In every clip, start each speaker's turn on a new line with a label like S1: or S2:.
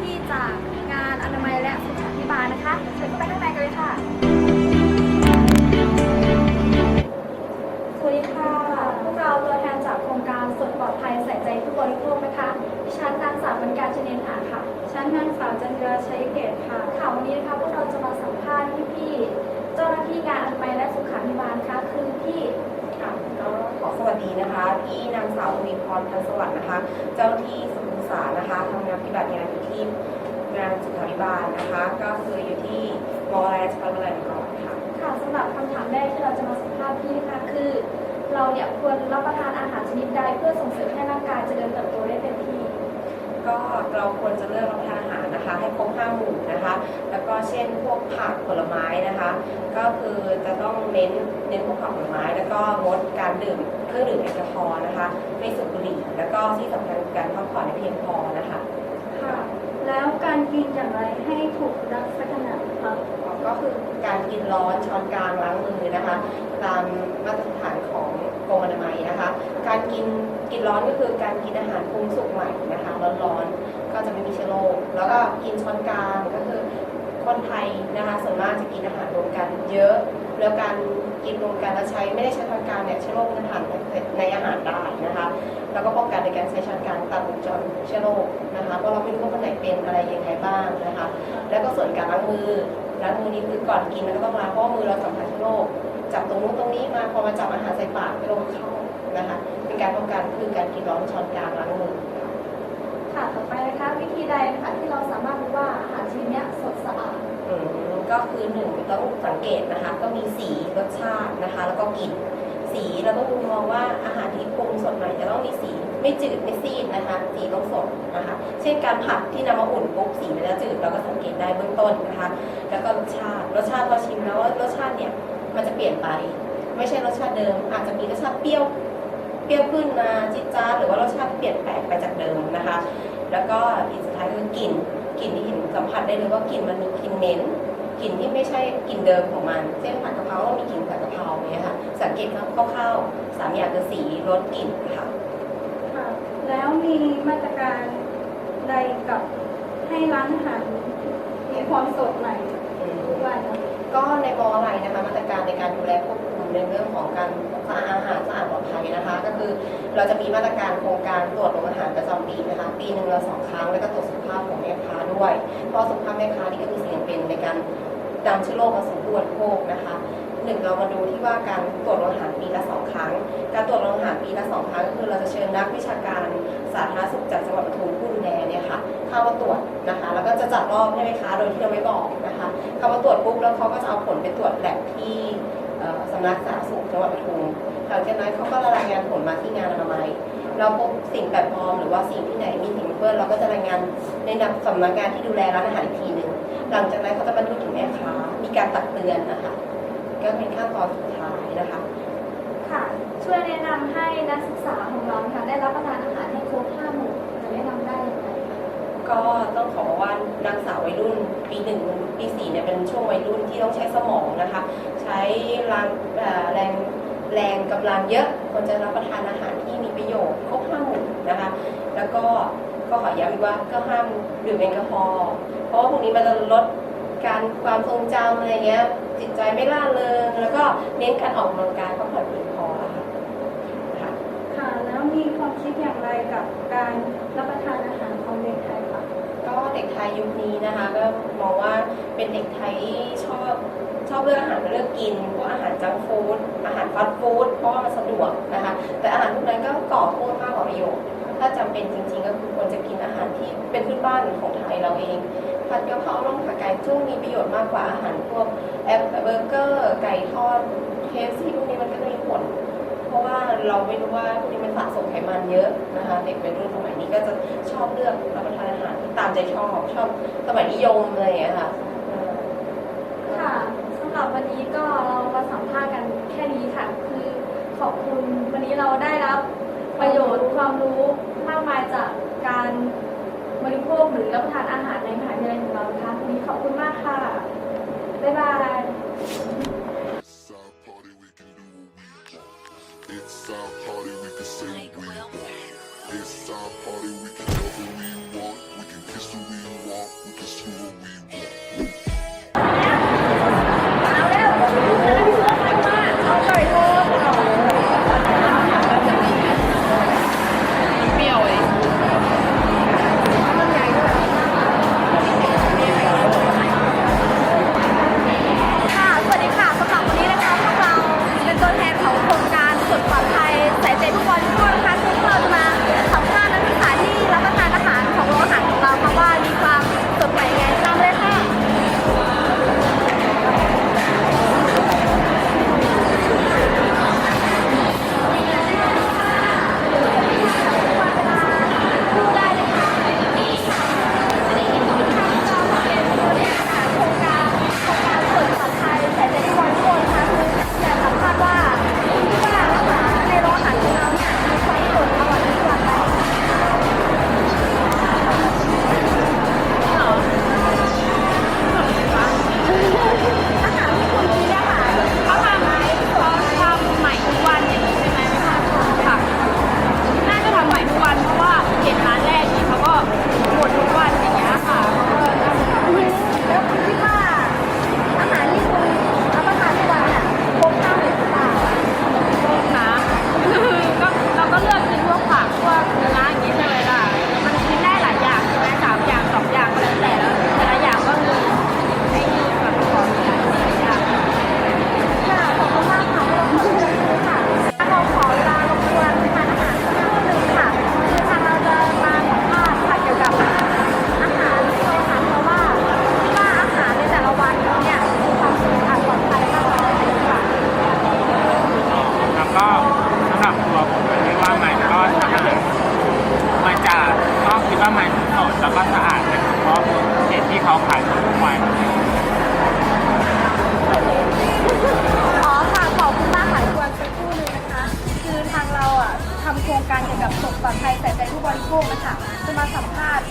S1: เจ้าหน้าที่จากงานอนามัยและสุขาภิบาลนะคะเชิญเข้าไปข้างในกันเลยค่ะ สวัสดีค่ะ พวกเราตัวแทนจากโครงการส่วนปลอดภัยใส่ใจผู้บริโภคนะคะดิฉันนางสาวบรรการชเนนหาค่ะฉันนางสาวจันทราชัยเกตค่ะค่ะวันนี้นะคะพวกเราจะมาสัมภาษณ์พี่ๆเจ้าหน้าที่งานอนามัยและสุขาภิบาลค่ะคือพี่
S2: ค่ะขอสวัสดีนะคะ พี่นางสาววีพรพันสวัสดิ์นะคะ เจ้าหน้าที่ส ษานะคะทำงานปฏิบัติงานอยู่ที่งานสุขาภิบาลนะคะ ก็คืออยู่ที่มอแลนด์พัฒนาก่อนค่ะ
S1: ค่ะสำหรับคำถามแรกที่เราจะมาสัมภาษณ์พี่นะคะคือ เราเนี่ยควรรับประทานอาหารชนิดใดเพื่อส่งเสริมให้ร่างกายเจริญเติบโตได้เต็มที่
S2: ก็เราควรจะเลือกรับประทานอาหารนะคะ ให้ครบห้าหมู่นะคะ แล้วก็เช่นพวกผักผลไม้นะคะ ก็คือจะต้องเน้นเน้นพวกผักผลไม้ แล้วก็งดการดื่มเครื่องดื่มแอลกอฮอล์นะคะ ไม่สูบบุหรี่ แล้วก็ที่สำคัญคือการพักผ่อนให้เพียงพอนะคะ
S1: ค่ะ แล้วการกินอย่างไรให้ถูกลักษณะคะ
S2: ก็คือการกินร้อนช้อนกลางล้างมือนะคะ ตามมาตรฐานของกรมอนามัยนะคะ การกินกินร้อนก็คือการกินอาหารปรุงสุกใหม่นะคะร้อนๆก็จะไม่มีเชื้อโรคแล้วก็กินช้อนกลางก็คือ คนไทยนะคะส่วนมากจะกินอาหารรวมกันเยอะ แล้วการกินรวมกันแล้วใช้ไม่ได้ใช้ช้อนกางเนี่ยเชื้อโรคมันจะผ่านในอาหารได้นะคะแล้วก็ป้องกันในการใช้ช้อนกลางตัดวงจรเชื้อโรคนะคะเพราะเราไม่รู้ว่าคนไหนเป็นอะไรยังไงบ้างนะคะ แล้วก็ส่วนการล้างมือล้างมือนี่คือก่อนกินเราก็ต้องล้างเพราะมือเราสัมผัสเชื้อโรคจับตรงนู้นตรงนี้มาพอมาจับอาหารใส่ปากไม่โรคเข้านะคะเป็นการป้องกันคือการกินร้อนช้อนกลางล้างมือ
S1: ค่ะต่อไปนะคะวิธีใดนะคะที่เราสามารถรู้ว่าอาหารชนิดเนี้ยสดสะอาด
S2: อืมก็คือหนึ่งต้องสังเกตนะคะ ก็มีสีรสชาตินะคะ แล้วก็กลิ่นสีเราต้องมองว่าอาหารที่ปรุงสดใหม่จะต้องมีสีไม่จืดไม่ซีดนะคะ สีต้องสดนะคะ เช่นการผัดที่นำมาอุ่นปุ๊บสีมันจะจืดเราก็สังเกตได้เบื้องต้นนะคะ แล้วก็รสชาติรสชาติพอชิมแล้วรสชาติเนี่ยมันจะเปลี่ยนไป ไม่ใช่รสชาติเดิม อาจจะมีรสชาติเปรี้ยวเปรี้ยวขึ้นมาจิ๊ดจ้าดหรือว่ารสชาติเปลี่ยนแปลงไปจากเดิมนะคะ แล้วก็อีกสุดท้ายคือกลิ่นกลิ่นที่เห็นสัมผัสได้เลยว่ากลิ่นมันมีกลิ่นเหม็นกลิ่นที่ไม่ใช่กลิ่นเดิมของมันเช่นผัดกะเพราเรามีกลิ่นผัดกะเพราเนี่ยค่ะสังเกตคร่าวๆสามอย่างคือสีรสกลิ่นค่ะ
S1: ค่ะแล้วมีมาตรการใดกับให้ร้านอาหารมีความสดใหม่ทุกวันนะ
S2: ก็ในมออะไรนะคะมาตรการในการดูแลควบคุม ในเรื่องของการสะอาดอาหารสะอาดปลอดภัยนะคะ ก็คือเราจะมีมาตรการโครงการตรวจโรงอาหารประจำปีนะคะ ปีหนึ่งเราสองครั้งแล้วก็ตรวจสุขภาพของแม่ค้าด้วยเพราะสุขภาพแม่ค้านี่ก็มีสิ่งเป็นในการนำเชื้อโรคมาสู่ผู้บริโภคนะคะหนึ่งเรามาดูที่ว่าการตรวจโรงอาหารปีละสองครั้ง การตรวจโรงอาหารปีละสองครั้งก็คือเราจะเชิญนักวิชาการสาธารณสุขจากจังหวัดปทุมผู้ดูแลเนี่ยค่ะเข้ามาตรวจนะคะ แล้วก็จะจัดรอบให้แม่ค้าโดยที่เราไม่บอกนะคะเข้ามาตรวจปุ๊บแล้วเขาก็จะเอาผลไปตรวจแลบที่ สำนักสาธารณสุขจังหวัดปทุมหลังจากนั้นเขาก็รายงานผลมาที่งานอนามัยเราพบสิ่งแปลกปลอมหรือว่าสิ่งที่ไหนมีสิ่งเปื้อนเราก็จะรายงานในนามสำนักงานที่ดูแลร้านอาหารอีกทีหนึ่งหลังจากนั้นเขาจะบรรทุกถึงแม่ค้ามีการตักเตือนนะคะก็เป็นขั้นตอนสุดท้ายนะคะ
S1: ค่ะ ช่วยแนะนำให้นักศึกษาของเราค่ะได้รับประทานอาหารให้ครบห้าหมู่จะแนะนำได้อย่างไรคะ
S2: ก็ต้องขอว่านางสาววัยรุ่น ปีหนึ่งปีสี่เนี่ยเป็นช่วงวัยรุ่นที่ต้องใช้สมองนะคะ ใช้แรงแรงแรงกำลังเยอะควรจะรับประทานอาหารที่มีประโยชน์ครบห้าหมู่นะคะ แล้วก็ก็ขอย้ำอีกว่าก็ห้ามดื่มแอลกอฮอล์เพราะว่าพวกนี้มันจะลดการความทรงจำอะไรเงี้ยจิตใจไม่ล่าเริง แล้วก็เน้นการออกกำลังกายพักผ่อนเพียงพอค่ะค่ะ
S1: ค่ะแล้วมีความคิดอย่างไรกับการรับประทานอาหารของเด็กไทยคะ
S2: ก็เด็กไทยยุคนี้นะคะก็มองว่าเป็นเด็กไทยชอบชอบเลือกอาหารเลือกกินพวกอาหารจังฟู้ดอาหารฟาสต์ฟู้ดเพราะว่ามันสะดวกนะคะแต่อาหารพวกนั้นก็ก่อโทษมากกว่าประโยชน์ถ้าจำเป็นจริงๆ ก็คือควรจะกินอาหารที่เป็นพื้นบ้านของไทยเราเองผัดกะเพราล่องผัดไก่ซึ่งมีประโยชน์มากกว่าอาหารพวกแอปเบอร์เกอร์ไก่ทอดเคฟซีพวกนี้มันก็มีผล เพราะว่าเราไม่รู้ว่าพวกนี้มันสะสมไขมันเยอะนะคะเด็กวัยรุ่นสมัยนี้ก็จะชอบเลือกรับประทานอาหารที่ตามใจชอบชอบสมัยนิยมอะไรอย่างเงี้ยค่ะ
S1: ค่ะสำหรับวันนี้ก็เรามาสัมภาษณ์กันแค่นี้ค่ะ คือขอบคุณวันนี้เราได้รับประโยชน์ความรู้มากมายจากการบริโภคหรือรับประทานอาหารในมหาวิทยาลัยของเรานะคะวันนี้ขอบคุณมากค่ะ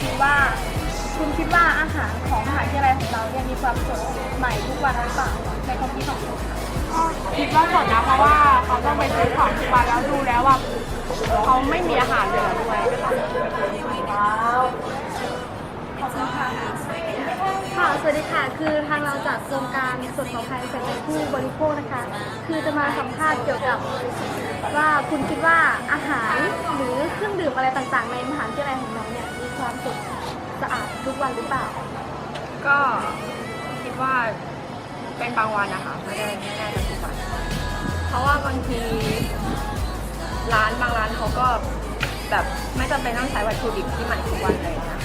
S1: คือว่า คุณคิดว่าอาหา
S3: รของ
S1: มหา
S3: วิ
S1: ทยาลัย
S4: ข
S1: องเราเนี่ยมีความสดใหม่ทุกวันหรือเปล่าในความคิดของคุณคิ
S3: ดว่าสดนะเพราะว่าเขาต้องไปซื้อของทุกวันแล้วดูแล้วว่าเขาไม่มีอาหารเหลือด้วยค่ะ
S1: ค่ะสวัสดีค่ะ คือทางเราจากโครงการสดของไทยสำหรับผู้บริโภคนะคะ คือจะมาสัมภาษณ์เกี่ยวกับว่าคุณคิดว่าอาหารหรือเครื่องดื่มอะไรต่างๆ ในมหาวิทยาลัยของเราเนี่ย ความสุขสะอาดทุกวันหรือเปล่า
S3: ก็คิดว่าเป็นบางวันนะคะไม่ได้ไม่ได้ทุกวัน เพราะว่าบางทีร้านบางร้านเขาก็แบบไม่จำเป็นต้องใช้วัตถุดิบที่ใหม่ทุกวันเลยนะ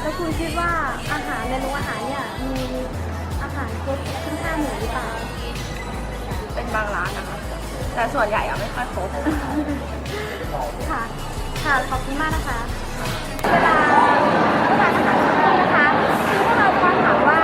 S1: แล้วคุณคิดว่าอาหารในโรงอาหารเนี่ยมีอาหารครบทุกห้าหมู่หรือเปล่า
S3: เป็นบางร้านนะคะ แต่ส่วนใหญ่อะไม่ค่อยครบ
S1: ค่ะ ค่ะ ขอบคุณมากนะคะ เวลาเวลาอาหารของเรานะคะคือ
S3: พวกเราความหาว่า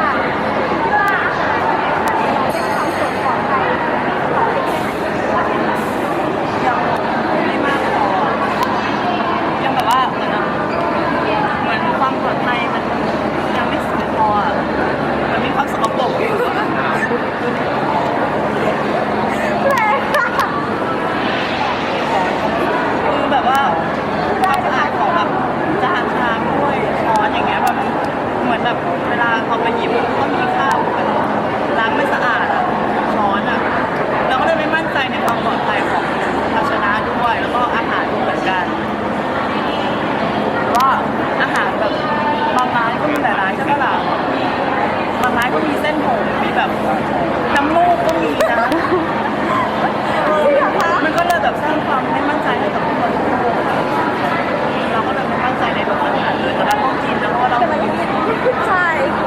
S5: Hi.